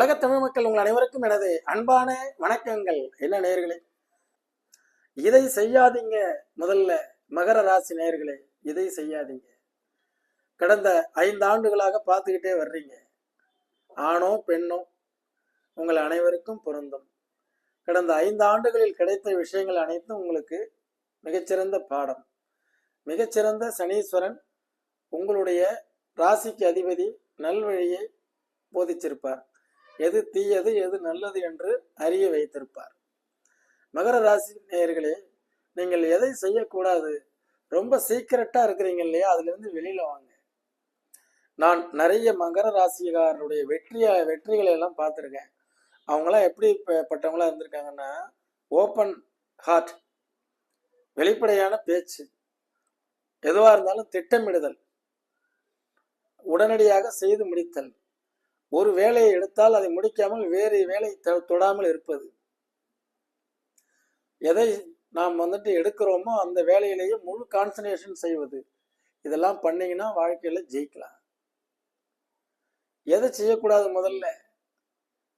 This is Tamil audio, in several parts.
உலக தமிழ் மக்கள் உங்கள் அனைவருக்கும் எனது அன்பான வணக்கங்கள். என்ன நேர்களே இதை செய்யாதீங்க முதல்ல மகர ராசி நேர்களே இதை செய்யாதீங்க. கடந்த ஐந்து ஆண்டுகளாக பார்த்துக்கிட்டே வர்றீங்க. ஆணோ பெண்ணோ உங்கள் அனைவருக்கும் பொருந்தும். கடந்த ஐந்து ஆண்டுகளில் கிடைத்த விஷயங்கள் அனைத்தும் உங்களுக்கு மிகச்சிறந்த பாடம். மிகச்சிறந்த சனீஸ்வரன் உங்களுடைய ராசிக்கு அதிபதி நல்வழியை போதிச்சிருப்பார். எது தீயது எது நல்லது என்று அறிய வைத்திருப்பார். மகர ராசி நேயர்களே நீங்கள் எதை செய்யக்கூடாது? ரொம்ப சீக்கிரட்டா இருக்கிறீங்க இல்லையா? அதுலேருந்து வெளியில் வெளியில வாங்க. நான் நிறைய மகர ராசிக்காரருடைய வெற்றியா வெற்றிகளை எல்லாம் பார்த்துருக்கேன். அவங்களாம் எப்படி பட்டவங்களா இருந்திருக்காங்கன்னா ஓப்பன் ஹார்ட் வெளிப்படையான பேச்சு எதுவாக இருந்தாலும் திட்டமிடுதல் உடனடியாக செய்து முடித்தல் ஒரு வேலையை எடுத்தால் அதை முடிக்காமல் வேறு வேலை தொ- தொடாமல் இருப்பது. எதை நாம் வந்துட்டு எடுக்கிறோமோ அந்த வேலையிலேயே முழு கான்சன்ட்ரேஷன் செய்வது. இதெல்லாம் பண்ணிங்கன்னா வாழ்க்கையில் ஜெயிக்கலாம். எதை செய்யக்கூடாது முதல்ல?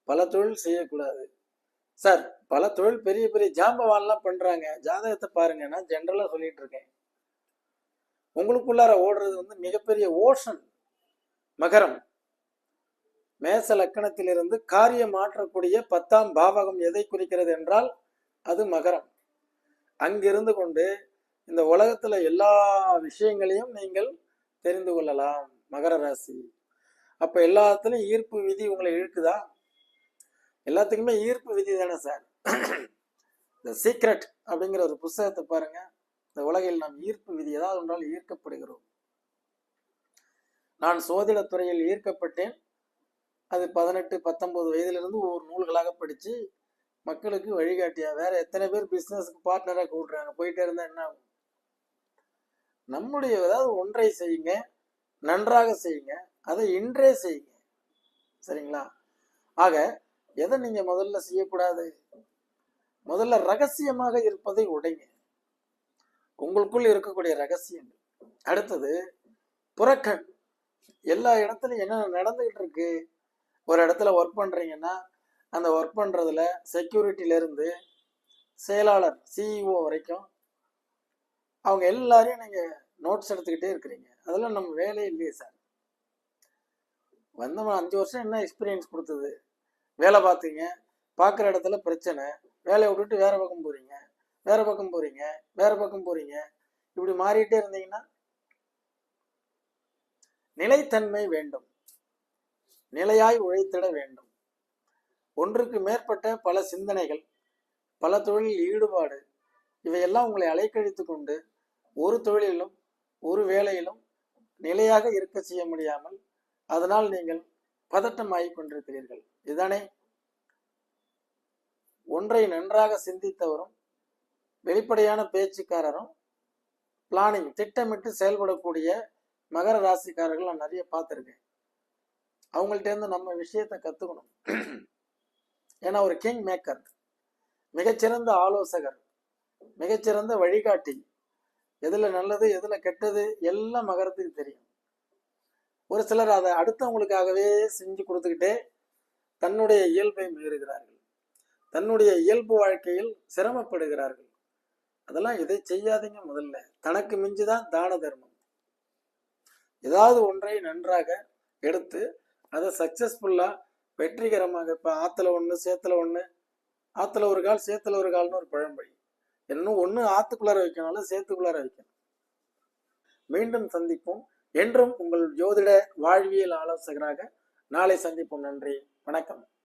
பல தொழில் செய்யக்கூடாது. சார் பல தொழில் பெரிய பெரிய ஜாம்பவான்லாம் பண்ணுறாங்க ஜாதகத்தை பாருங்க நான் ஜென்ரலாக சொல்லிட்டு இருக்கேன். உங்களுக்குள்ளார ஓடுறது வந்து மிகப்பெரிய ஓஷன் மகரம். மேச லக்கணத்திலிருந்து காரியம் மாற்றக்கூடிய பத்தாம் பாவகம் எதை குறிக்கிறது என்றால் அது மகரம். அங்கிருந்து கொண்டு இந்த உலகத்துல எல்லா விஷயங்களையும் நீங்கள் தெரிந்து கொள்ளலாம். மகர ராசி. அப்ப எல்லாத்துலயும் ஈர்ப்பு விதி உங்களை இழுக்குதா? எல்லாத்துக்குமே ஈர்ப்பு விதி தானே சார் இந்த சீக்ரெட் அப்படிங்கிற ஒரு புஸ்தகத்தை பாருங்க. இந்த உலகில் நாம் ஈர்ப்பு விதி ஏதாவது ஒன்றால் ஈர்க்கப்படுகிறோம். நான் சோதிடத் துறையில் ஈர்க்கப்பட்டேன். அது பதினெட்டு பத்தொம்போது வயதுலேருந்து ஒவ்வொரு நூல்களாக படித்து மக்களுக்கு வழிகாட்டியா. வேற எத்தனை பேர் பிஸ்னஸ்க்கு பார்ட்னராக கூடுறாங்க? போயிட்டே இருந்தா என்ன ஆகும்? நம்முடைய ஏதாவது ஒன்றை செய்யுங்க நன்றாக செய்யுங்க அதை இன்றே செய்யுங்க. சரிங்களா? ஆக எதை நீங்க முதல்ல செய்யக்கூடாது? முதல்ல ரகசியமாக இருப்பதை உடைங்க. உங்களுக்குள் இருக்கக்கூடிய ரகசியங்கள். அடுத்தது புறக்கண். எல்லா இடத்துலையும் என்ன நடந்துகிட்டு இருக்கு? ஒரு இடத்துல ஒர்க் பண்ணுறீங்கன்னா அந்த ஒர்க் பண்ணுறதுல செக்யூரிட்டியிலேருந்து செயலாளர் சிஇஓ வரைக்கும் அவங்க எல்லாரையும் நீங்கள் நோட்ஸ் எடுத்துக்கிட்டே இருக்கிறீங்க. அதெல்லாம் நம்ம வேலையே இல்லையே சார் வந்தவன் அஞ்சு வருஷம் என்ன எக்ஸ்பீரியன்ஸ் கொடுத்தது? வேலை பார்த்தீங்க பார்க்குற இடத்துல பிரச்சனை வேலையை விட்டுட்டு வேற பக்கம் போகிறீங்க வேற பக்கம் போகிறீங்க வேற பக்கம் போகிறீங்க இப்படி மாறிட்டே இருந்தீங்கன்னா நிலைத்தன்மை வேண்டும். நிலையாய் உழைத்திட வேண்டும். ஒன்றுக்கு மேற்பட்ட பல சிந்தனைகள் பல தொழிலில் ஈடுபாடு இவையெல்லாம் உங்களை அலைக்கழித்து கொண்டு ஒரு தொழிலிலும் ஒரு வேலையிலும் நிலையாக இருக்க செய்ய முடியாமல் அதனால் நீங்கள் பதட்டமாகி கொண்டிருக்கிறீர்கள். இதுதானே ஒன்றை நன்றாக சிந்தித்தவரும் வெளிப்படையான பேச்சுக்காரரும் பிளானிங் திட்டமிட்டு செயல்படக்கூடிய மகர ராசிக்காரர்கள் நான் நிறைய பார்த்துருக்கேன். அவங்கள்ட்ட இருந்து நம்ம விஷயத்தை கற்றுக்கணும் ஏன்னா ஒரு கிங் மேக்கர் மிகச்சிறந்த ஆலோசகர் மிகச்சிறந்த வழிகாட்டி எதில் நல்லது எதில் கெட்டது எல்லாம் மகரத்துக்கு தெரியும். ஒரு சிலர் அதை அடுத்தவங்களுக்காகவே செஞ்சு கொடுத்துக்கிட்டே தன்னுடைய இயல்பை மீறுகிறார்கள். தன்னுடைய இயல்பு வாழ்க்கையில் சிரமப்படுகிறார்கள். அதெல்லாம் இதை செய்யாதீங்க முதல்ல. தனக்கு மிஞ்சுதான் தான தர்மம். ஏதாவது ஒன்றை நன்றாக எடுத்து அதை சக்ஸஸ்ஃபுல்லாக வெற்றிகரமாக இப்போ ஆற்றுல ஒன்று சேத்துல ஒன்று ஆற்றுல ஒரு கால் சேத்துல ஒரு கால்னு ஒரு பழமொழி. இன்னும் ஒன்று ஆற்றுக்குள்ளார வைக்கணும் சேத்துக்குள்ளார வைக்கணும். மீண்டும் சந்திப்போம். என்றும் உங்கள் ஜோதிட வாழ்வியல் ஆலோசகராக நாளை சந்திப்போம். நன்றி. வணக்கம்.